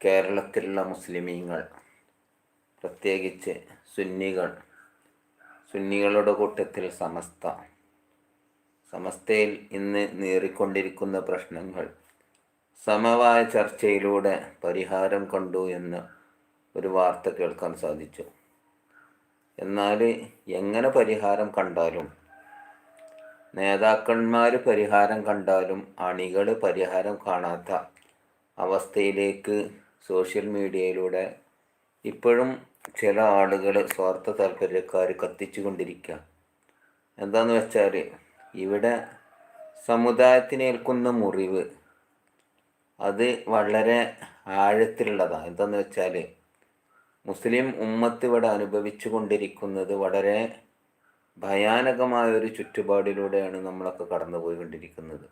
കേരളത്തിലുള്ള മുസ്ലിമീങ്ങൾ പ്രത്യേകിച്ച് സുന്നികൾ സുന്നികളുടെ കൂട്ടത്തിൽ സമസ്ത സമസ്തയിൽ ഇന്ന് നേറിക്കൊണ്ടിരിക്കുന്ന പ്രശ്നങ്ങൾ സമവായ ചർച്ചയിലൂടെ പരിഹാരം കണ്ടു എന്ന് ഒരു വാർത്ത കേൾക്കാൻ സാധിച്ചു. എന്നാൽ എങ്ങനെ പരിഹാരം കണ്ടാലും നേതാക്കന്മാർ പരിഹാരം കണ്ടാലും അണികൾ പരിഹാരം കാണാത്ത അവസ്ഥയിലേക്ക് സോഷ്യൽ മീഡിയയിലൂടെ ഇപ്പോഴും ചില ആളുകൾ സ്വാർത്ഥ താല്പര്യക്കാർ കത്തിച്ചു കൊണ്ടിരിക്കുക എന്താന്ന് വെച്ചാൽ ഇവിടെ സമുദായത്തിനേൽക്കുന്ന മുറിവ് അത് വളരെ ആഴത്തിലുള്ളതാണ് എന്താന്ന് വെച്ചാൽ മുസ്ലിം ഉമ്മത്ത് ഇവിടെ അനുഭവിച്ചു കൊണ്ടിരിക്കുന്നത് വളരെ ഭയാനകമായ ഒരു ചുറ്റുപാടിലൂടെയാണ് നമ്മളൊക്കെ കടന്നുപോയിക്കൊണ്ടിരിക്കുന്നത്.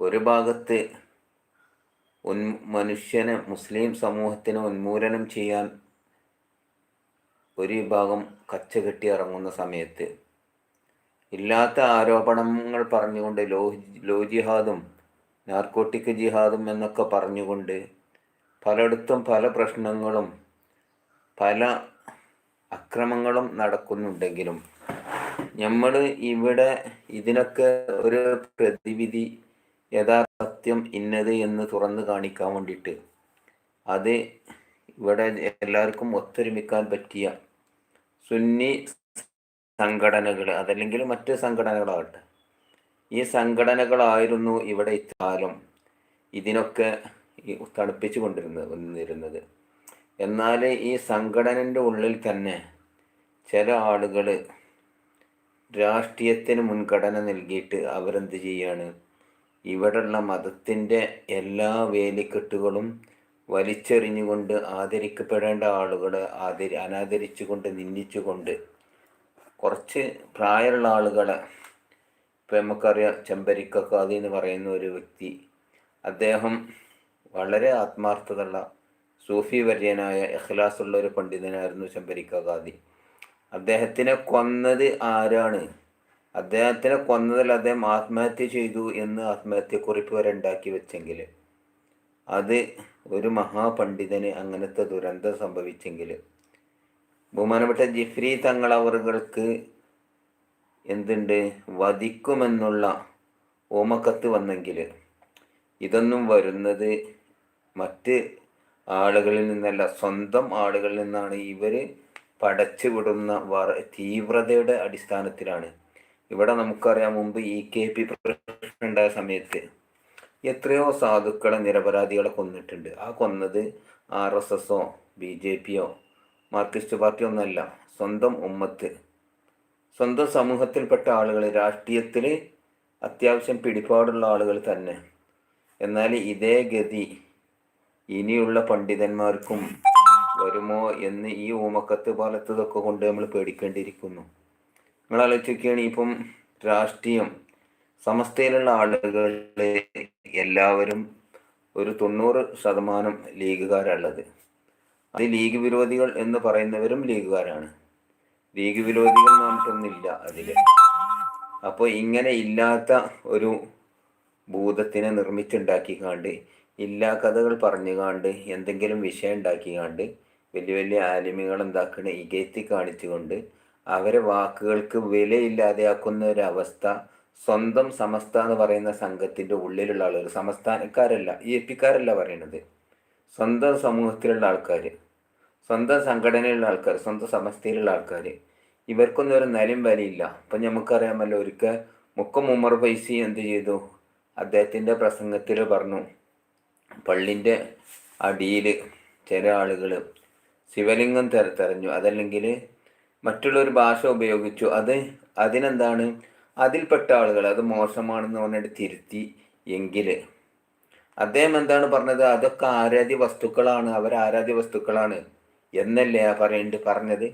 ഒരു ഭാഗത്ത് ഉൻ മനുഷ്യനെ മുസ്ലിം സമൂഹത്തിന് ഉന്മൂലനം ചെയ്യാൻ ഒരു വിഭാഗം കച്ചകെട്ടി ഇറങ്ങുന്ന സമയത്ത് ഇല്ലാത്ത ആരോപണങ്ങൾ പറഞ്ഞുകൊണ്ട് ലോ ലോ ജിഹാദും നാർക്കോട്ടിക് ജിഹാദും എന്നൊക്കെ പറഞ്ഞുകൊണ്ട് പലയിടത്തും പല പ്രശ്നങ്ങളും പല അക്രമങ്ങളും നടക്കുന്നുണ്ടെങ്കിലും നമ്മൾ ഇവിടെ ഇതിനൊക്കെ ഒരു പ്രതിവിധി യഥാർത്ഥം ഇന്നത് എന്ന് തുറന്നു കാണിക്കാൻ വേണ്ടിയിട്ട്. അത് ഇവിടെ എല്ലാവർക്കും ഒത്തൊരുമിക്കാൻ പറ്റിയ സുന്നി സംഘടനകൾ അതല്ലെങ്കിൽ മറ്റ് സംഘടനകളാകട്ടെ. ഈ സംഘടനകളായിരുന്നു ഇവിടെ ഇക്കാലം ഇതിനൊക്കെ തണുപ്പിച്ചു കൊണ്ടിരുന്നത് വന്നിരുന്നത്. എന്നാൽ ഈ സംഘടനന്റെ ഉള്ളിൽ തന്നെ ചില ആളുകൾ രാഷ്ട്രീയത്തിന് മുൻഗണന നൽകിയിട്ട് അവരെന്ത് ചെയ്യാണ്? ഇവിടെയുള്ള മതത്തിന്റെ എല്ലാ വേലിക്കെട്ടുകളും വലിച്ചെറിഞ്ഞുകൊണ്ട് ആദരിക്കപ്പെടേണ്ട ആളുകളെ ആദരി അനാദരിച്ചുകൊണ്ട് നിന്ദിച്ചുകൊണ്ട് കുറച്ച് പ്രായമുള്ള ആളുകളെ ഇപ്പം നമുക്കറിയാം ചെമ്പരിക്കക്കാതി എന്ന് പറയുന്ന ഒരു വ്യക്തി. അദ്ദേഹം വളരെ ആത്മാർത്ഥതയുള്ള സൂഫി വര്യനായ എഹ്ലാസുള്ള ഒരു പണ്ഡിതനായിരുന്നു ചെമ്പരിക്കാതി അദ്ദേഹത്തിനെ കൊന്നത് ആരാണ്? അദ്ദേഹത്തിനെ കൊന്നതിൽ അദ്ദേഹം ആത്മഹത്യ ചെയ്തു എന്ന് ആത്മഹത്യക്കുറിപ്പ് വരെ ഉണ്ടാക്കി വെച്ചെങ്കിൽ അത് ഒരു മഹാപണ്ഡിതന് അങ്ങനത്തെ ദുരന്തം സംഭവിച്ചെങ്കിൽ. ബഹുമാനപ്പെട്ട ജിഫ്രി തങ്ങളവറുകൾക്ക് എന്തുണ്ട്? വധിക്കുമെന്നുള്ള ഓമക്കത്ത് വന്നെങ്കിൽ ഇതൊന്നും വരുന്നത് മറ്റ് ആളുകളിൽ നിന്നല്ല. സ്വന്തം ആളുകളിൽ നിന്നാണ് ഇവർ പടച്ചുവിടുന്ന തീവ്രതയുടെ അടിസ്ഥാനത്തിലാണ്. ഇവിടെ നമുക്കറിയാം മുമ്പ് ഇ കെ പി ഉണ്ടായ സമയത്ത് എത്രയോ സാധുക്കളെ നിരപരാധികളെ കൊന്നിട്ടുണ്ട്. ആ കൊന്നത് ആർ എസ് എസോ ബി ജെ പിയോ മാർക്സിസ്റ്റ് പാർട്ടിയോ ഒന്നല്ല സ്വന്തം ഉമ്മത്ത്. സ്വന്തം സമൂഹത്തിൽപ്പെട്ട ആളുകൾ രാഷ്ട്രീയത്തിൽ അത്യാവശ്യം പിടിപാടുള്ള ആളുകൾ തന്നെ. എന്നാൽ ഇതേ ഗതി ഇനിയുള്ള പണ്ഡിതന്മാർക്കും വരുമോ എന്ന് ഈ ഊമക്കത്ത് പാലത്തതൊക്കെ കൊണ്ട് നമ്മൾ പേടിക്കേണ്ടിയിരിക്കുന്നു. നിങ്ങൾ ആലോചിക്കുകയാണ് ഇപ്പം രാഷ്ട്രീയം സമസ്തയിലുള്ള ആളുകളെ എല്ലാവരും ഒരു തൊണ്ണൂറ് ശതമാനം ലീഗുകാരുള്ളത് അത് ലീഗ് വിരോധികൾ എന്ന് പറയുന്നവരും ലീഗുകാരാണ്. ലീഗ് വിരോധികൾ പറഞ്ഞിട്ടൊന്നുമില്ല അതിൽ അപ്പോൾ ഇങ്ങനെ ഇല്ലാത്ത ഒരു ഭൂതത്തിനെ നിർമ്മിച്ചുണ്ടാക്കിക്കാണ്ട് ഇല്ലാ കഥകൾ പറഞ്ഞുകാണ്ട് എന്തെങ്കിലും വിഷയം ഉണ്ടാക്കിക്കാണ്ട് വലിയ വലിയ ആലിമികൾ എന്താക്കണ ഇകയത്തി കാണിച്ചുകൊണ്ട് അവരെ വാക്കുകൾക്ക് വിലയില്ലാതെയാക്കുന്ന ഒരു അവസ്ഥ സ്വന്തം സമസ്ത എന്ന് പറയുന്ന സംഘത്തിന്റെ ഉള്ളിലുള്ള ആളുകൾ സമസ്ഥാനക്കാരല്ല ഇ എപ്പിക്കാരല്ല പറയണത്. സ്വന്തം സമൂഹത്തിലുള്ള ആൾക്കാർ സ്വന്തം സംഘടനയിലുള്ള ആൾക്കാർ സ്വന്തം സമസ്തയിലുള്ള ആൾക്കാർ ഇവർക്കൊന്നും ഒരു നിലയും വിലയില്ല. അപ്പം നമുക്കറിയാമല്ലോ ഒരിക്കൽ മുക്കം ഉമർ പൈസി എന്ത് ചെയ്തു? അദ്ദേഹത്തിന്റെ പ്രസംഗത്തിൽ പറഞ്ഞു പള്ളിന്റെ അടിയിൽ ചില ആളുകൾ ശിവലിംഗം തെര തെരഞ്ഞു. അതല്ലെങ്കിൽ മറ്റുള്ളൊരു ഭാഷ ഉപയോഗിച്ചു. അത് അതിനെന്താണ്? അതിൽപ്പെട്ട ആളുകൾ അത് മോശമാണെന്ന് പറഞ്ഞിട്ട് തിരുത്തി എങ്കിൽ. അദ്ദേഹം എന്താണ് പറഞ്ഞത്? അതൊക്കെ ആരാധ്യ വസ്തുക്കളാണ്. അവർ ആരാധ്യ വസ്തുക്കളാണ് എന്നല്ലേ പറയേണ്ടി പറഞ്ഞത്?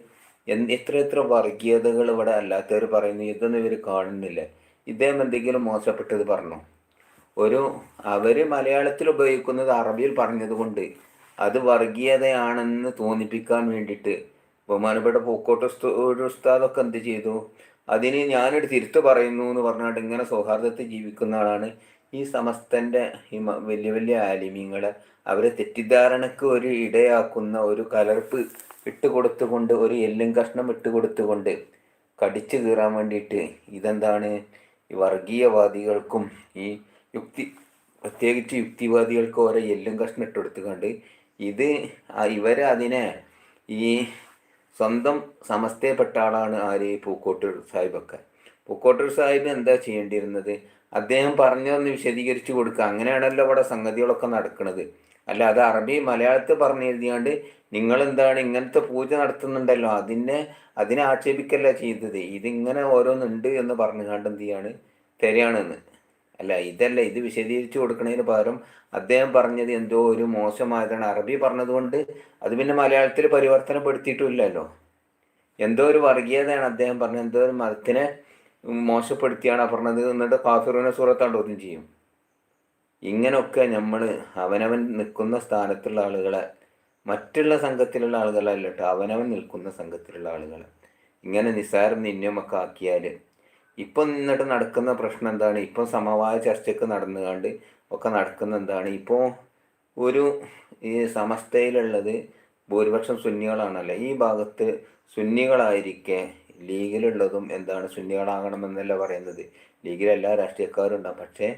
എന്ത് എത്ര എത്ര വർഗീയതകൾ ഇവിടെ അല്ലാത്തവർ പറയുന്നു. ഇതൊന്നും ഇവർ കാണുന്നില്ല. ഇദ്ദേഹം എന്തെങ്കിലും മോശപ്പെട്ടത് പറഞ്ഞു? ഒരു അവർ മലയാളത്തിൽ ഉപയോഗിക്കുന്നത് അറബിയിൽ പറഞ്ഞതുകൊണ്ട് അത് വർഗീയതയാണെന്ന് തോന്നിപ്പിക്കാൻ വേണ്ടിയിട്ട് ബഹുമാനപ്പെട്ട പൂക്കോട്ട് ഒരു ഉസ്താദൊക്കെ എന്ത് ചെയ്തു? അതിന് ഞാനൊരു തിരുത്ത് പറയുന്നു എന്ന് പറഞ്ഞാണ്ട് ഇങ്ങനെ സൗഹാർദ്ദത്തിൽ ജീവിക്കുന്ന ആളാണ് ഈ സമസ്തന്റെ ഈ വലിയ വലിയ ആലിമ്യങ്ങളെ അവരെ തെറ്റിദ്ധാരണക്ക് ഒരു ഇടയാക്കുന്ന ഒരു കലർപ്പ് ഇട്ട് കൊടുത്തുകൊണ്ട് ഒരു എല്ലും കഷ്ണം ഇട്ട് കൊടുത്തുകൊണ്ട് കടിച്ചു കീറാൻ വേണ്ടിയിട്ട് ഇതെന്താണ്? ഈ വർഗീയവാദികൾക്കും ഈ യുക്തി പ്രത്യേകിച്ച് യുക്തിവാദികൾക്ക് ഓരോ എല്ലും കഷ്ണം ഇട്ടുകൊടുത്തുകൊണ്ട് ഇത് ഇവരെ അതിനെ ഈ സ്വന്തം സമസ്തയപ്പെട്ട ആളാണ് ആര്? പൂക്കോട്ടൂർ സാഹിബൊക്കെ പൂക്കോട്ടൂർ സാഹിബ് എന്താ ചെയ്യേണ്ടിയിരുന്നത്? അദ്ദേഹം പറഞ്ഞതൊന്ന് വിശദീകരിച്ചു കൊടുക്കുക അങ്ങനെയാണല്ലോ ഇവിടെ സംഗതികളൊക്കെ നടക്കുന്നത് അല്ല അത് അറബി മലയാളത്തിൽ പറഞ്ഞു എഴുതിയാണ്ട് നിങ്ങൾ എന്താണ് ഇങ്ങനത്തെ പൂജ നടത്തുന്നുണ്ടല്ലോ? അതിനെ അതിനെ ആക്ഷേപിക്കല്ല ചെയ്തത്? ഇതിങ്ങനെ ഓരോന്നുണ്ട് എന്ന് പറഞ്ഞുകൊണ്ട് എന്ത് ചെയ്യാണ്? തരികയാണെന്ന് അല്ല? ഇതല്ല ഇത് വിശദീകരിച്ചു കൊടുക്കുന്നതിന് പകരം അദ്ദേഹം പറഞ്ഞത് എന്തോ ഒരു മോശമായതാണ്. അറബി പറഞ്ഞതുകൊണ്ട് അത് പിന്നെ മലയാളത്തിൽ പരിവർത്തനപ്പെടുത്തിയിട്ടില്ലല്ലോ എന്തോ ഒരു വർഗീയതയാണ് അദ്ദേഹം പറഞ്ഞത്. എന്തോ ഒരു മതത്തിനെ മോശപ്പെടുത്തിയാണ് പറഞ്ഞത്. എന്നിട്ട് കാഫിറിനെ സൂറത്താണ്ട് ഒന്നും ചെയ്യും. ഇങ്ങനൊക്കെ നമ്മൾ അവനവൻ നിൽക്കുന്ന സ്ഥാനത്തുള്ള ആളുകളെ മറ്റുള്ള സംഘത്തിലുള്ള ആളുകളല്ല അവനവൻ നിൽക്കുന്ന സംഘത്തിലുള്ള ആളുകളെ ഇങ്ങനെ നിസ്സാരം നിന്നമൊക്കെ ആക്കിയാൽ ഇപ്പം നിന്നിട്ട് നടക്കുന്ന പ്രശ്നം എന്താണ്? ഇപ്പം സമവായ ചർച്ചയ്ക്ക് നടന്നുകൊണ്ട് ഒക്കെ നടക്കുന്ന എന്താണ്? ഇപ്പോൾ ഒരു ഈ സമസ്തയിലുള്ളത് ഭൂരിപക്ഷം സുന്നികളാണല്ലോ? ഈ ഭാഗത്ത് സുന്നികളായിരിക്കെ ലീഗിലുള്ളതും എന്താണ്? സുന്നികളാകണമെന്നല്ല പറയുന്നത്. ലീഗിലെല്ലാ രാഷ്ട്രീയക്കാരും ഉണ്ടാവും പക്ഷേ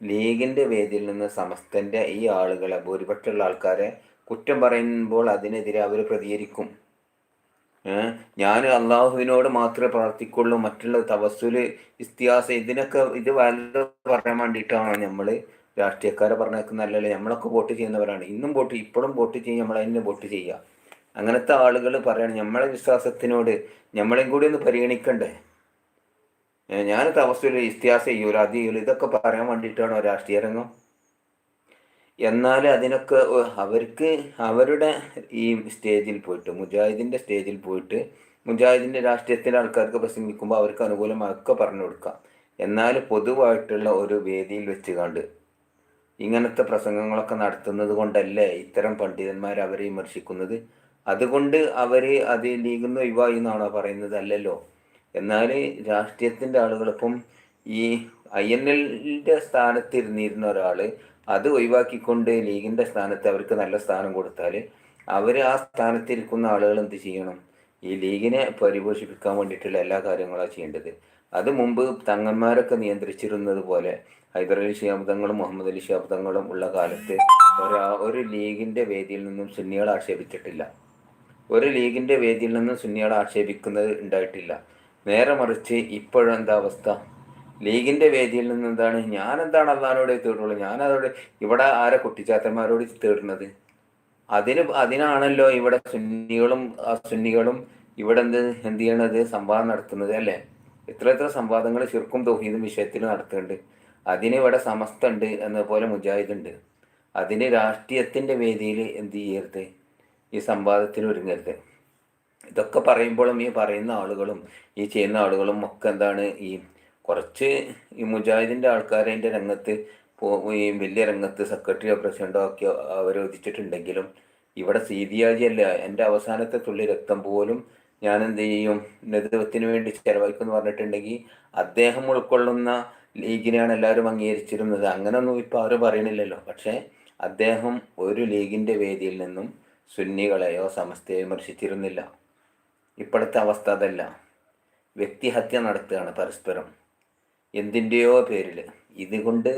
ലീഗിന്റെ വേദിയിൽ നിന്ന് സമസ്തന്റെ ഈ ആളുകളെ ഭൂരിപക്ഷമുള്ള ആൾക്കാരെ കുറ്റം പറയുമ്പോൾ അതിനെതിരെ അവർ പ്രതികരിക്കും. ഞാൻ അള്ളാഹുവിനോട് മാത്രമേ പ്രാർത്ഥിക്കുള്ളൂ. മറ്റുള്ള തവസ്സുൽ ഇസ്തിയാസ ഇതിനൊക്കെ ഇത് വളരെ പറയാൻ വേണ്ടിയിട്ടാണ് നമ്മൾ രാഷ്ട്രീയക്കാരെ പറഞ്ഞേക്കുന്നല്ലല്ലോ നമ്മളൊക്കെ വോട്ട് ചെയ്യുന്നവരാണ്. ഇന്നും വോട്ട് ഇപ്പോഴും വോട്ട് ചെയ്യും. നമ്മൾ അതിന് വോട്ട് ചെയ്യുക. അങ്ങനത്തെ ആളുകൾ പറയണം. നമ്മളെ വിശ്വാസത്തിനോട് നമ്മളെയും കൂടി ഒന്ന് പരിഗണിക്കണ്ടേ? ഞാൻ തവസ്സുൽ ഇസ്തിയാസ ചെയ്യൂല അത് ചെയ്യൂല ഇതൊക്കെ പറയാൻ വേണ്ടിയിട്ടാണോ രാഷ്ട്രീയ രംഗം? എന്നാൽ അതിനൊക്കെ അവർക്ക് അവരുടെ ഈ സ്റ്റേജിൽ പോയിട്ട് മുജാഹിദിന്റെ സ്റ്റേജിൽ പോയിട്ട് മുജാഹിദിന്റെ രാഷ്ട്രീയത്തിന്റെ ആൾക്കാർക്ക് പ്രസംഗിക്കുമ്പോൾ അവർക്ക് അനുകൂലമായൊക്കെ പറഞ്ഞു കൊടുക്കാം. എന്നാൽ പൊതുവായിട്ടുള്ള ഒരു വേദിയിൽ വെച്ച് കണ്ട് ഇങ്ങനത്തെ പ്രസംഗങ്ങളൊക്കെ നടത്തുന്നത് കൊണ്ടല്ലേ ഇത്തരം പണ്ഡിതന്മാർ അവരെ വിമർശിക്കുന്നത്? അതുകൊണ്ട് അവർ അത് നീങ്ങുന്ന ഒഴിവായി എന്നാണോ പറയുന്നത് അല്ലല്ലോ. എന്നാൽ രാഷ്ട്രീയത്തിന്റെ ആളുകളിപ്പം ഈ ഐ എൻ എല്ലിന്റെ സ്ഥാനത്ത് ഇരുന്നിരുന്ന ഒരാൾ അത് ഒഴിവാക്കിക്കൊണ്ട് ലീഗിന്റെ സ്ഥാനത്ത് അവർക്ക് നല്ല സ്ഥാനം കൊടുത്താൽ അവർ ആ സ്ഥാനത്തിരിക്കുന്ന ആളുകൾ എന്ത് ചെയ്യണം? ഈ ലീഗിനെ പരിപോഷിപ്പിക്കാൻ വേണ്ടിയിട്ടുള്ള എല്ലാ കാര്യങ്ങളാണ് ചെയ്യേണ്ടത്. അത് മുമ്പ് തങ്ങന്മാരൊക്കെ നിയന്ത്രിച്ചിരുന്നത് പോലെ ഹൈദരലി ശിയാബ്ദങ്ങളും മുഹമ്മദ് അലി ശിയാബ്ദങ്ങളും ഉള്ള കാലത്ത് ഒരാ ഒരു ലീഗിന്റെ വേദിയിൽ നിന്നും സുന്നികളെ ആക്ഷേപിച്ചിട്ടില്ല. ഒരു ലീഗിന്റെ വേദിയിൽ നിന്നും സുന്നികളെ ആക്ഷേപിക്കുന്നത് ഉണ്ടായിട്ടില്ല. നേരെ മറിച്ച് ഇപ്പോഴെന്താ അവസ്ഥ? ലീഗിന്റെ വേദിയിൽ നിന്ന് എന്താണ് ഞാൻ എന്താണ് അള്ളഹാനോട് തേടുള്ളൂ? ഞാൻ അതോട് ഇവിടെ ആരെ കുട്ടിച്ചാത്തന്മാരോട് തേടുന്നത്? അതിന് അതിനാണല്ലോ ഇവിടെ സുന്നികളും സുന്നികളും ഇവിടെ എന്ത് എന്ത് ചെയ്യണത്? സംവാദം നടത്തുന്നത് അല്ലേ? എത്ര എത്ര സംവാദങ്ങൾ ശിർക്കും തൗഹീദും വിഷയത്തിൽ നടത്തുന്നുണ്ട്. അതിന് ഇവിടെ സമസ്ത ഉണ്ട് എന്നപോലെ മുജാഹിദ് ഉണ്ട് അതിന് രാഷ്ട്രീയത്തിന്റെ വേദിയിൽ എന്ത് ചെയ്യരുത്? ഈ സംവാദത്തിന് ഒരുങ്ങരുത്. ഇതൊക്കെ പറയുമ്പോഴും ഈ പറയുന്ന ആളുകളും ഈ ചെയ്യുന്ന ആളുകളും ഒക്കെ എന്താണ് ഈ കുറച്ച് ഈ മുജാഹിദിന്റെ ആൾക്കാരെ അതിന്റെ രംഗത്ത് ഈ വലിയ രംഗത്ത് സെക്രട്ടറിയോ പ്രസിഡന്റോ ഒക്കെ അവരോധിച്ചിട്ടുണ്ടെങ്കിലും ഇവിടെ സീതിയാജിയല്ല എന്റെ അവസാനത്തെ തുള്ളി രക്തം പോലും ഞാൻ എന്ത് ചെയ്യും? നേതൃത്വത്തിന് വേണ്ടി ചെലവഴിക്കുമെന്ന് പറഞ്ഞിട്ടുണ്ടെങ്കിൽ അദ്ദേഹം ഉൾക്കൊള്ളുന്ന ലീഗിനെയാണ് എല്ലാവരും അംഗീകരിച്ചിരുന്നത്. അങ്ങനൊന്നും ഇപ്പോൾ ആരും പറയണില്ലല്ലോ പക്ഷേ അദ്ദേഹം ഒരു ലീഗിന്റെ വേദിയിൽ നിന്നും സുന്നികളെയോ സമസ്തയോ വിമർശിച്ചിരുന്നില്ല. ഇപ്പോഴത്തെ അവസ്ഥ അതല്ല. വ്യക്തിഹത്യ നടത്തുകയാണ് പരസ്പരം. എന്തിന്റെയോ പേരിൽ ഇതുകൊണ്ട്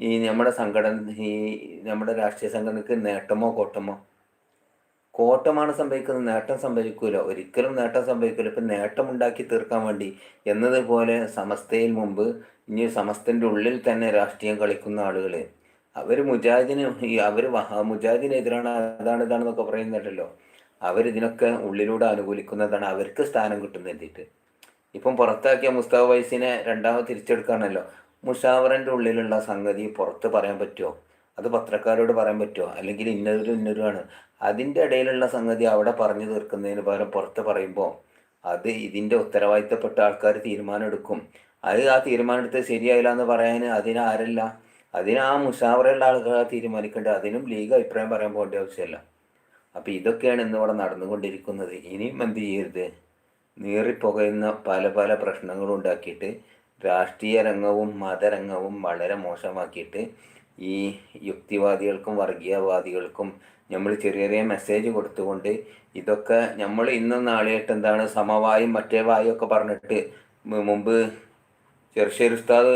ഈ നമ്മുടെ സംഘടന ഈ നമ്മുടെ രാഷ്ട്രീയ സംഘടനയ്ക്ക് നേട്ടമോ കോട്ടമോ? കോട്ടമാണ് സംഭവിക്കുന്നത്. നേട്ടം സംഭവിക്കൂല. ഒരിക്കലും നേട്ടം സംഭവിക്കില്ല ഇപ്പം നേട്ടം ഉണ്ടാക്കി തീർക്കാൻ വേണ്ടി എന്നതുപോലെ സമസ്തയിൽ മുമ്പ് ഇനി സമസ്തന്റെ ഉള്ളിൽ തന്നെ രാഷ്ട്രീയം കളിക്കുന്ന ആളുകൾ അവർ മുജാഹിദിന് അവർ മുജാഹിദിനെതിരാണ് അതാണ് ഇതാണെന്നൊക്കെ പറയുന്നുണ്ടല്ലോ. അവരിതിനൊക്കെ ഉള്ളിലൂടെ അനുകൂലിക്കുന്നതാണ്. അവർക്ക് സ്ഥാനം കിട്ടുന്ന എത്തിയിട്ട് ഇപ്പം പുറത്താക്കിയ മുസ്താഫ് വൈസിനെ രണ്ടാമത് തിരിച്ചെടുക്കാണല്ലോ. മുഷാവറിന്റെ ഉള്ളിലുള്ള സംഗതി പുറത്ത് പറയാൻ പറ്റുമോ അത് പത്രക്കാരോട് പറയാൻ പറ്റുമോ അല്ലെങ്കിൽ ഇന്നൊരു ഇന്നൊരുമാണ് അതിന്റെ ഇടയിലുള്ള സംഗതി അവിടെ പറഞ്ഞു തീർക്കുന്നതിന് പകരം പുറത്ത് പറയുമ്പോൾ അത് ഇതിന്റെ ഉത്തരവാദിത്തപ്പെട്ട ആൾക്കാർ തീരുമാനമെടുക്കും. അത് ആ തീരുമാനമെടുത്ത് ശരിയായില്ല എന്ന് പറയാൻ അതിനാരല്ല അതിന് ആ മുഷാവറയുള്ള ആളുകൾ തീരുമാനിക്കേണ്ടത്. അതിനും ലീഗ് അഭിപ്രായം പറയാൻ പോകേണ്ട ആവശ്യമില്ല. അപ്പോൾ ഇതൊക്കെയാണ് ഇന്നിവിടെ നടന്നുകൊണ്ടിരിക്കുന്നത്. ഇനിയും എന്ത് ചെയ്യരുത്? നീറിപ്പുകയുന്ന പല പല പ്രശ്നങ്ങളും ഉണ്ടാക്കിയിട്ട് രാഷ്ട്രീയ രംഗവും മതരംഗവും വളരെ മോശമാക്കിയിട്ട് ഈ യുക്തിവാദികൾക്കും വർഗീയവാദികൾക്കും നമ്മൾ ചെറിയ ചെറിയ മെസ്സേജ് കൊടുത്തുകൊണ്ട് ഇതൊക്കെ നമ്മൾ ഇന്നും നാളെയായിട്ട് എന്താണ് സമവായും മറ്റേ വായും ഒക്കെ പറഞ്ഞിട്ട് മുമ്പ് ചെറുശ്ശേരി ഉസ്താദ്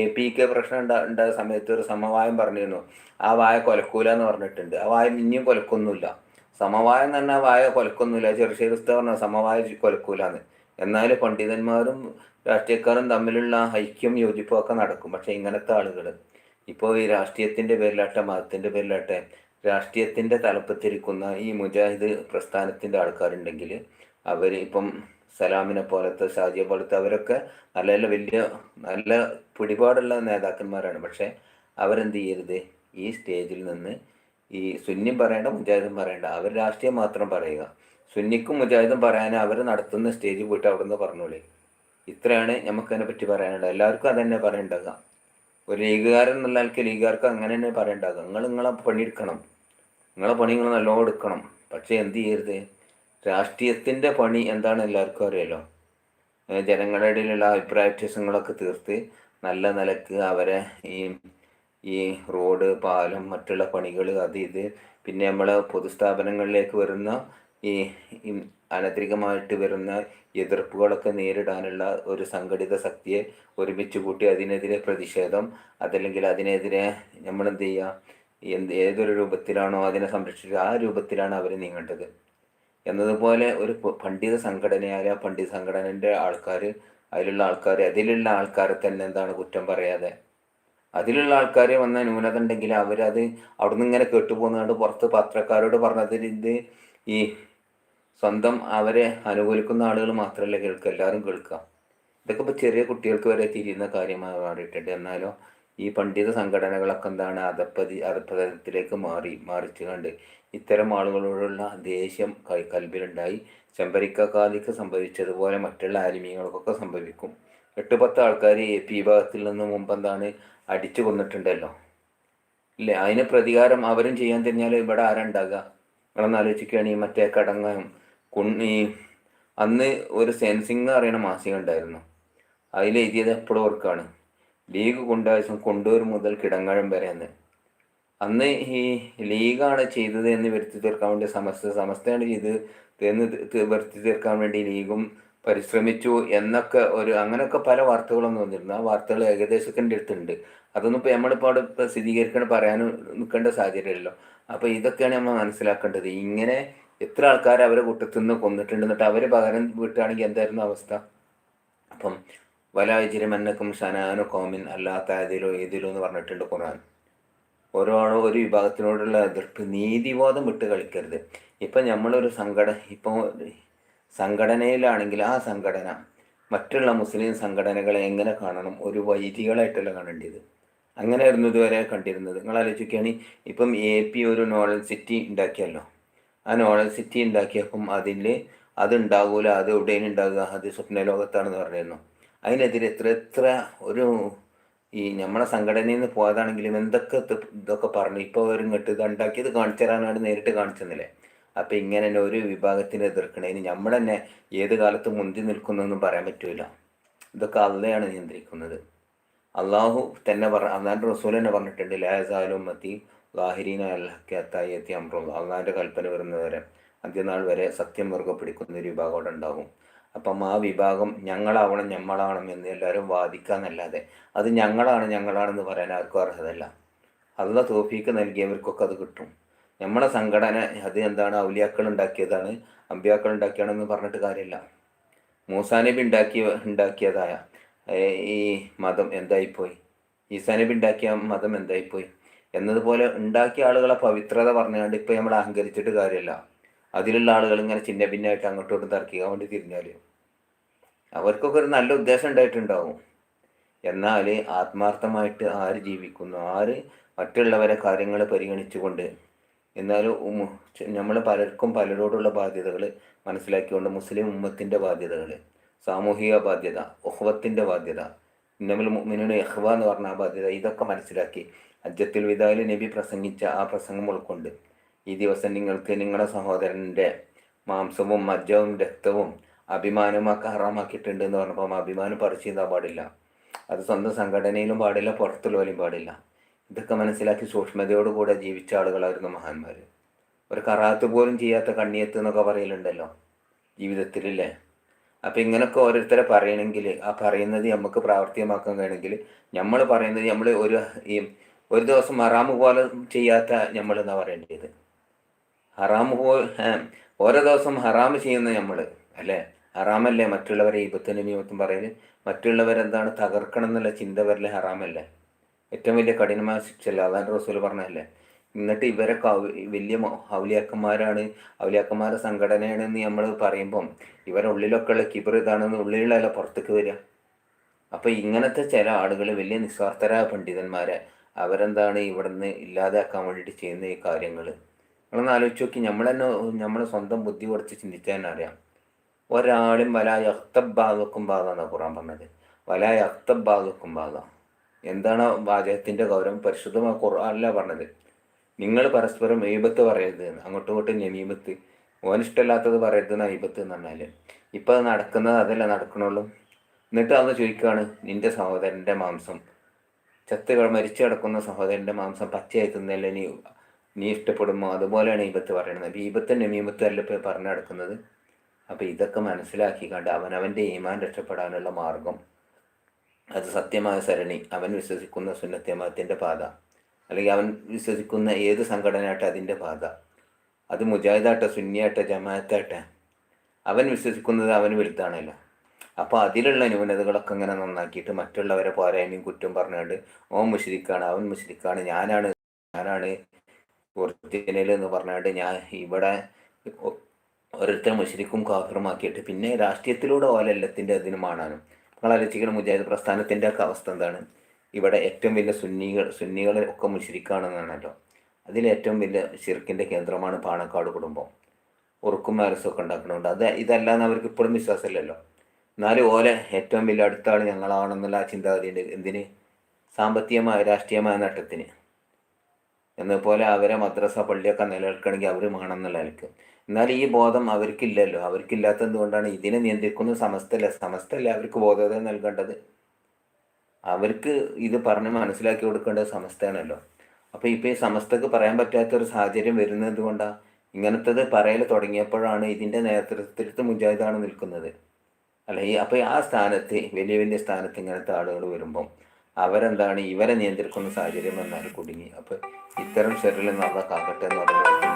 എ പി കെ പ്രശ്നം ഉണ്ടാ ഉണ്ടായ സമയത്ത് ഒരു സമവായം പറഞ്ഞിരുന്നു. ആ വായ കൊലക്കൂല എന്ന് പറഞ്ഞിട്ടുണ്ട്. ആ വായ ഇനിയും കൊലക്കൊന്നുമില്ല. സമവായം പറഞ്ഞാൽ വായ കൊലക്കൊന്നുമില്ല. ചെറുശ്ശേരി ഉസ്താദ് പറഞ്ഞ സമവായ കൊലക്കൂലാന്ന്. എന്നാൽ പണ്ഡിതന്മാരും രാഷ്ട്രീയക്കാരും തമ്മിലുള്ള ഐക്യം യോജിപ്പും ഒക്കെ നടക്കും. പക്ഷെ ഇങ്ങനത്തെ ആളുകൾ ഇപ്പോൾ ഈ രാഷ്ട്രീയത്തിന്റെ പേരിലാട്ടെ മതത്തിന്റെ പേരിലാട്ടെ രാഷ്ട്രീയത്തിന്റെ തലപ്പത്തിരിക്കുന്ന ഈ മുജാഹിദ് പ്രസ്ഥാനത്തിന്റെ ആൾക്കാരുണ്ടെങ്കിൽ അവർ ഇപ്പം സലാമിനെ പോലത്തെ ഷാജിയെ പോലത്തെ അവരൊക്കെ നല്ല നല്ല വലിയ നല്ല പിടിപാടുള്ള നേതാക്കന്മാരാണ്. പക്ഷേ അവരെന്ത് ചെയ്യരുത്? ഈ സ്റ്റേജിൽ നിന്ന് ഈ സുന്നി പറയേണ്ട മുജാഹിദും പറയേണ്ട അവർ രാഷ്ട്രീയം മാത്രം പറയുക. സുന്നിക്കും മുജാഹിദും പറയാൻ അവർ നടത്തുന്ന സ്റ്റേജിൽ പോയിട്ട് അവിടെ നിന്ന് പറഞ്ഞോളി. ഇത്രയാണ് നമുക്കതിനെ പറ്റി പറയാനുള്ളത്. എല്ലാവർക്കും അതന്നെ പറയണ്ടാകുക ഒരു ലീഗുകാരൻ എന്നുള്ള ആൾക്ക് ലീഗുകാർക്ക് അങ്ങനെ തന്നെ പറയണ്ടാകുക നിങ്ങൾ നിങ്ങളെ പണിയെടുക്കണം. നിങ്ങളെ പണി നിങ്ങൾ നല്ലോണം എടുക്കണം. പക്ഷേ എന്ത് ചെയ്യരുത്? രാഷ്ട്രീയത്തിന്റെ പണി എന്താണ് എല്ലാവർക്കും അറിയാലോ. ജനങ്ങളുടെ ഇടയിലുള്ള അഭിപ്രായ വ്യത്യാസങ്ങളൊക്കെ തീർത്ത് നല്ല നിലയ്ക്ക് അവരെ ഈ ഈ റോഡ് പാലം മറ്റുള്ള പണികൾ അത് ഇത്. പിന്നെ നമ്മൾ പൊതുസ്ഥാപനങ്ങളിലേക്ക് വരുന്ന ഈ അനധികമായിട്ട് വരുന്ന എതിർപ്പുകളൊക്കെ നേരിടാനുള്ള ഒരു സംഘടിത ശക്തിയെ ഒരുമിച്ച് കൂട്ടി അതിനെതിരെ പ്രതിഷേധം അതല്ലെങ്കിൽ അതിനെതിരെ നമ്മൾ എന്ത് ചെയ്യുക എന്ത് ഏതൊരു രൂപത്തിലാണോ അതിനെ സംരക്ഷിക്കുക ആ രൂപത്തിലാണ് അവർ നീങ്ങേണ്ടത്. എന്നതുപോലെ ഒരു പണ്ഡിത സംഘടനയായ പണ്ഡിത സംഘടനന്റെ ആൾക്കാർ അതിലുള്ള ആൾക്കാർ അതിലുള്ള ആൾക്കാരെ തന്നെ എന്താണ് കുറ്റം പറയാതെ അതിലുള്ള ആൾക്കാരെ വന്ന ന്യൂനത ഉണ്ടെങ്കിൽ അവരത് അവിടെ നിന്ന് ഇങ്ങനെ കേട്ടുപോകുന്നതുകൊണ്ട് പുറത്ത് പത്രക്കാരോട് പറഞ്ഞതിൽ ഇത് ഈ സ്വന്തം അവരെ അനുകൂലിക്കുന്ന ആളുകൾ മാത്രമല്ല കേൾക്കുക എല്ലാവരും കേൾക്കുക. ഇതൊക്കെ ഇപ്പോൾ ചെറിയ കുട്ടികൾക്ക് വരെ തിരിയുന്ന കാര്യമായി മാറിയിട്ടുണ്ട്. എന്നാലോ ഈ പണ്ഡിത സംഘടനകളൊക്കെ എന്താണ് അധപ്പതി അധപ്പതലത്തിലേക്ക് മാറി മാറിച്ചു കണ്ട് ഇത്തരം ആളുകളോടുള്ള ദേഷ്യം കൽബിലുണ്ടായി. ചെമ്പരിക്കാലിക്ക് സംഭവിച്ചതുപോലെ മറ്റുള്ള ആലിമീങ്ങൾക്കൊക്കെ സംഭവിക്കും. എട്ട് പത്ത് ആൾക്കാർ എ പി വിഭാഗത്തിൽ നിന്ന് മുമ്പ് എന്താണ് അടിച്ചു കൊന്നിട്ടുണ്ടല്ലോ. ഇല്ലേ? അതിന് പ്രതികാരം അവരും ചെയ്യാൻ തിരിഞ്ഞാൽ ഇവിടെ ആരുണ്ടാകുക നിങ്ങളൊന്ന് ആലോചിക്കുകയാണ് ഈ മറ്റേ കടങ്ങ കുണ്ണി അന്ന് ഒരു സെൻസിങ് അറിയണ മാസിക ഉണ്ടായിരുന്നു. അതിൽ എഴുതിയത് എപ്പോഴും ഓർക്കാണ്. ലീഗ് കൊണ്ടാവശ്യം കൊണ്ടൂർ മുതൽ കിടങ്ങഴം വരെ എന്ന് അന്ന് ഈ ലീഗാണ് ചെയ്തത് എന്ന് വരുത്തി തീർക്കാൻ വേണ്ടി സമസ്ത സമസ്തയാണ് ചെയ്തത് എന്ന് തി- വരുത്തി തീർക്കാൻ വേണ്ടി ലീഗും പരിശ്രമിച്ചു എന്നൊക്കെ ഒരു അങ്ങനെയൊക്കെ പല വാർത്തകളൊന്നും വന്നിരുന്നു. ആ വാർത്തകൾ ഏകദേശമൊക്കെ എന്റെ അടുത്തുണ്ട്. അതൊന്നും ഇപ്പോൾ നമ്മളിപ്പോൾ അവിടെ ഇപ്പോൾ പറയാനും നിൽക്കേണ്ട സാഹചര്യമല്ലോ അപ്പോൾ ഇതൊക്കെയാണ് നമ്മൾ മനസ്സിലാക്കേണ്ടത്. ഇങ്ങനെ എത്ര ആൾക്കാർ അവരെ കൂട്ടത്തിൽ നിന്ന് കൊന്നിട്ടുണ്ട് എന്നിട്ട് അവർ പകരം വീട്ടുകയാണെങ്കിൽ എന്തായിരുന്നു അവസ്ഥ? അപ്പം വലാജിരമന്നക്കും ഷനാനോ കോമിൻ അല്ലാത്ത ഏതിലോ ഏതിലോ എന്ന് പറഞ്ഞിട്ടുണ്ട് ഖുർആൻ. ഓരോ ഒരു വിഭാഗത്തിനോടുള്ള എതിർപ്പ് നീതിബോധം വിട്ട് കളിക്കരുത്. ഇപ്പം നമ്മളൊരു സങ്കടം ഇപ്പോൾ സംഘടനയിലാണെങ്കിൽ ആ സംഘടന മറ്റുള്ള മുസ്ലിം സംഘടനകളെ എങ്ങനെ കാണണം? ഒരു വൈദികളായിട്ടല്ല കാണേണ്ടത്. അങ്ങനെയായിരുന്നു ഇതുവരെ കണ്ടിരുന്നത്. നിങ്ങൾ ആലോചിക്കുകയാണെങ്കിൽ ഇപ്പം എ പി ഒരു നോവൽ സിറ്റി ഉണ്ടാക്കിയല്ലോ. ആ നോവൽ സിറ്റി ഉണ്ടാക്കിയപ്പം അതിൽ അതുണ്ടാകൂല അത് എവിടെയും ഉണ്ടാകുക അത് സ്വപ്ന ലോകത്താണെന്ന് പറഞ്ഞിരുന്നു. അതിനെതിരെ എത്ര എത്ര ഒരു ഈ നമ്മളെ സംഘടനയിൽ നിന്ന് പോയതാണെങ്കിലും എന്തൊക്കെ ഇതൊക്കെ പറഞ്ഞു. ഇപ്പോൾ അവർ ഇങ്ങോട്ട് ഇത് ഉണ്ടാക്കിയത് കാണിച്ചു തരാനാണ് നേരിട്ട് കാണിച്ചെന്നില്ലേ. അപ്പം ഇങ്ങനെ തന്നെ ഒരു വിഭാഗത്തിനെ എതിർക്കണേന് നമ്മൾ തന്നെ ഏത് കാലത്ത് മുന്തി നിൽക്കുന്നൊന്നും പറയാൻ പറ്റൂല. ഇതൊക്കെ അള്ളയാണ് നിയന്ത്രിക്കുന്നത്. അള്ളാഹു തന്നെ പറ അള്ളാന്റെ റസൂൽ തന്നെ പറഞ്ഞിട്ടുണ്ട് ലാസാലും മത്തി ലാഹിരീന അല്ലഹക്കെ അത്തായി എത്തി അമ്രു അള്ളാന്റെ കൽപ്പന വരുന്നവരെ അന്ത്യനാൾ വരെ സത്യം മുറുകെ പിടിക്കുന്ന ഒരു വിഭാഗം അവിടെ ഉണ്ടാകും. അപ്പം ആ വിഭാഗം ഞങ്ങളാവണം ഞമ്മളാവണം എന്ന് എല്ലാവരും വാദിക്കാന്നല്ലാതെ അത് ഞങ്ങളാണ് ഞങ്ങളാണെന്ന് പറയാൻ ആർക്കും അർഹതല്ല അള്ള തോഫീക്ക് നൽകിയവർക്കൊക്കെ അത് കിട്ടും. നമ്മളെ സംഘടന അത് എന്താണ് ഔലിയാക്കൾ ഉണ്ടാക്കിയതാണ് അമ്പിയാക്കൾ ഉണ്ടാക്കിയാണെന്ന് പറഞ്ഞിട്ട് കാര്യമില്ല. മൂസാനബി ഉണ്ടാക്കിയ ഉണ്ടാക്കിയതായ ഈ മതം എന്തായിപ്പോയി? ഈസാനബി ഉണ്ടാക്കിയ മതം എന്തായിപ്പോയി? എന്നതുപോലെ ഉണ്ടാക്കിയ ആളുകളെ പവിത്രത പറഞ്ഞുകൊണ്ട് ഇപ്പം നമ്മൾ അഹങ്കരിച്ചിട്ട് കാര്യമില്ല. അതിലുള്ള ആളുകൾ ഇങ്ങനെ ചിന്ന ഭിന്നമായിട്ട് അങ്ങോട്ടും ഇങ്ങോട്ടും തർക്കിക്കാൻ വേണ്ടി തിരിഞ്ഞാൽ അവർക്കൊക്കെ ഒരു നല്ല ഉദ്ദേശം ഉണ്ടായിട്ടുണ്ടാവും. എന്നാൽ ആത്മാർത്ഥമായിട്ട് ആര് ജീവിക്കുന്നു? ആര് മറ്റുള്ളവരെ കാര്യങ്ങൾ പരിഗണിച്ചുകൊണ്ട് എന്നാലും നമ്മൾ പലർക്കും പലരോടുള്ള ബാധ്യതകൾ മനസ്സിലാക്കിക്കൊണ്ട് മുസ്ലിം ഉമ്മത്തിന്റെ ബാധ്യതകൾ സാമൂഹിക ബാധ്യത ഒഹ്വത്തിന്റെ ബാധ്യത നമ്മൾ മുമിനുടെ എഹ്വ എന്ന് പറഞ്ഞ ആ ബാധ്യത ഇതൊക്കെ മനസ്സിലാക്കി അജ്ജത്തിൽ വിദായിൽ നബി പ്രസംഗിച്ച ആ പ്രസംഗം ഉൾക്കൊണ്ട് ഈ ദിവസം നിങ്ങൾക്ക് നിങ്ങളുടെ സഹോദരന്റെ മാംസവും മജ്ജവും രക്തവും അഭിമാനമൊക്കെ ഹറാമാക്കിയിട്ടുണ്ട് എന്ന് പറഞ്ഞപ്പോൾ അഭിമാനം പറിച്ചു ചെയ്താൽ പാടില്ല. അത് സ്വന്തം സംഘടനയിലും പാടില്ല പുറത്തുള്ളവരും പാടില്ല. ഇതൊക്കെ മനസ്സിലാക്കി സൂക്ഷ്മതയോടുകൂടെ ജീവിച്ച ആളുകളായിരുന്നു മഹാന്മാർ ഒരു കറാത്ത് പോലും ചെയ്യാത്ത കണ്ണിയത്ത് എന്നൊക്കെ പറയലുണ്ടല്ലോ. ജീവിതത്തിലില്ലേ? അപ്പം ഇങ്ങനൊക്കെ ഓരോരുത്തരെ പറയണമെങ്കിൽ ആ പറയുന്നത് നമുക്ക് പ്രാവർത്തികമാക്കാൻ കഴിയണമെങ്കിൽ നമ്മൾ പറയുന്നത് നമ്മൾ ഒരു ഈ ഒരു ദിവസം ഹറാമ് പോലെ ചെയ്യാത്ത നമ്മൾ എന്നാ പറയേണ്ടത്? ഹറാമ് പോ ഓരോ ദിവസം ഹറാമ് ചെയ്യുന്ന നമ്മൾ അല്ലേ? ഹറാമല്ലേ? മറ്റുള്ളവരെ ഈപത്തിനും നിയമത്തും പറയൽ. മറ്റുള്ളവരെന്താണ് തകർക്കണം എന്നുള്ള ചിന്ത വരൽ ഹറാമല്ലേ? ഏറ്റവും വലിയ കഠിനമായ ശിക്ഷയല്ല? അതാണ് റസൂൽ പറഞ്ഞതല്ലേ? എന്നിട്ട് ഇവരൊക്കെ വലിയ ഹൗലിയാക്കന്മാരാണ് ഔലിയാക്കന്മാരാണ് ഔലിയാക്കന്മാരുടെ സംഘടനയാണ് എന്ന് നമ്മൾ പറയുമ്പം ഇവരുടെ ഉള്ളിലൊക്കെ ഉള്ള കിബർ ഇതാണെന്ന് ഉള്ളിലുള്ള പുറത്തേക്ക് വരിക? അപ്പൊ ഇങ്ങനത്തെ ചില ആളുകൾ വലിയ നിസ്വാർത്ഥരായ പണ്ഡിതന്മാരെ അവരെന്താണ് ഇവിടുന്ന് ഇല്ലാതാക്കാൻ വേണ്ടിയിട്ട് ചെയ്യുന്ന ഈ കാര്യങ്ങൾ? നിങ്ങളൊന്ന് ആലോചിച്ച് നോക്കി. നമ്മൾ തന്നെ നമ്മളെ സ്വന്തം ബുദ്ധി കുറച്ച് തന്നെ അറിയാം. ഒരാളും വല യക്തബാദക്കും ബാധ എന്നാണ് ഖുറാൻ പറഞ്ഞത്. വല യക്തബാദക്കും ബാധ എന്താണ് വാചകത്തിന്റെ ഗൗരവം? പരിശുദ്ധമായ കുറവല്ല പറഞ്ഞത്. നിങ്ങൾ പരസ്പരം എയ്ബത്ത് പറയരുത്. അങ്ങോട്ടും ഇങ്ങോട്ടും നമീമത്ത് ഓനിഷ്ടമല്ലാത്തത് പറയരുത് അയ്യബത്ത് എന്ന് പറഞ്ഞാൽ ഇപ്പം അത് നടക്കുന്നത് അതല്ല നടക്കണുള്ളൂ? എന്നിട്ട് അന്ന് ചോദിക്കുകയാണ് നിന്റെ സഹോദരന്റെ മാംസം. ചത്ത് മരിച്ചു കിടക്കുന്ന സഹോദരന്റെ മാംസം പച്ചയായി തിന്നല്ലേ നീ? നീ ഇഷ്ടപ്പെടുമോ? അതുപോലെയാണ് ഈപത്ത് പറയുന്നത് ഈബത്തും നമീമത്തും അല്ല ഇപ്പോൾ പറഞ്ഞു നടക്കുന്നത്? അപ്പോൾ ഇതൊക്കെ മനസ്സിലാക്കി കണ്ട് അവനവന്റെ ഈമാൻ രക്ഷപ്പെടാനുള്ള മാർഗം അത് സത്യമായ സരണി. അവൻ വിശ്വസിക്കുന്ന സുന്നത്യമതത്തിന്റെ പാത. അല്ലെങ്കിൽ അവൻ വിശ്വസിക്കുന്ന ഏത് സംഘടനയാട്ടെ അതിന്റെ പാത. അത് മുജാഹിദാട്ടെ സുന്നിയാട്ടെ ജമാഅത്താട്ടെ. അവൻ വിശ്വസിക്കുന്നത് അവന് വലുതാണല്ലോ അപ്പോൾ അതിലുള്ള ന്യൂനതകളൊക്കെ ഇങ്ങനെ നന്നാക്കിയിട്ട് മറ്റുള്ളവരെ പോരായ്മയും കുറ്റം പറഞ്ഞുകൊണ്ട് ഓൻ മുഷിരിക്കാണ് അവൻ മുഷിരിക്കാണ് ഞാനാണ് ഞാനാണ് ഒറിജിനൽ എന്ന് പറഞ്ഞുകൊണ്ട് ഞാൻ ഇവിടെ ഓരോരുത്തരും മുഷിരിക്കും കാഫറുമാക്കിയിട്ട്. പിന്നെ രാഷ്ട്രീയത്തിലൂടെ ഓലെല്ലാത്തിന്റെ അതിന് മാണാനും നിങ്ങൾ ആലോചിക്കുന്ന മുജാഹിദ് പ്രസ്ഥാനത്തിന്റെ ഒക്കെ അവസ്ഥ എന്താണ്? ഇവിടെ ഏറ്റവും വലിയ സുന്നികൾ സുന്നികളെ ഒക്കെ മുഷിരിക്കാണെന്നാണല്ലോ. അതിലേറ്റവും വലിയ ഷിർക്കിന്റെ കേന്ദ്രമാണ് പാണക്കാട് കുടുംബം. ഉറുക്കും മാരസൊക്കെ ഉണ്ടാക്കുന്നുണ്ട് അത് ഇതല്ലാന്ന് അവർക്ക് ഇപ്പോഴും വിശ്വാസമില്ലല്ലോ. എന്നാലും ഓലെ ഏറ്റവും വലിയ അടുത്ത ഞങ്ങളാണെന്നുള്ള ആ ചിന്താഗതിയുണ്ട്. എന്തിന്? സാമ്പത്തികമായ രാഷ്ട്രീയമായ നേട്ടത്തിന്. എന്നപോലെ അവരെ മദ്രസ പള്ളിയൊക്കെ നിലനിൽക്കണമെങ്കിൽ അവരും വേണമെന്നുള്ള നിലയ്ക്ക്. എന്നാൽ ഈ ബോധം അവർക്കില്ലല്ലോ. അവർക്കില്ലാത്തത് എന്തുകൊണ്ടാണ് ഇതിനെ നിയന്ത്രിക്കുന്ന സമസ്തല്ല. സമസ്തല്ല അവർക്ക് ബോധോദയം നൽകേണ്ടത്. അവർക്ക് ഇത് പറഞ്ഞ് മനസ്സിലാക്കി കൊടുക്കേണ്ടത് സമസ്തയാണല്ലോ. അപ്പോൾ ഇപ്പോൾ ഈ സമസ്തക്ക് പറയാൻ പറ്റാത്തൊരു സാഹചര്യം വരുന്നത് കൊണ്ടാണ് ഇങ്ങനത്തത് പറയൽ തുടങ്ങിയപ്പോഴാണ് ഇതിന്റെ നേതൃത്വത്തിൽ മുജാഹിദാണ് നിൽക്കുന്നത്. അല്ല ഈ അപ്പോൾ ആ സ്ഥാനത്ത് വലിയ വലിയ സ്ഥാനത്ത് ഇങ്ങനത്തെ ആളുകൾ വരുമ്പം അവരെന്താണ് ഇവരെ നിയന്ത്രിക്കുന്ന സാഹചര്യം എന്നാൽ കുടുങ്ങി. അപ്പോൾ ഇത്തരം ഷെറിൽ നിന്ന് കാക്കട്ടെ എന്ന് പറയുന്നത്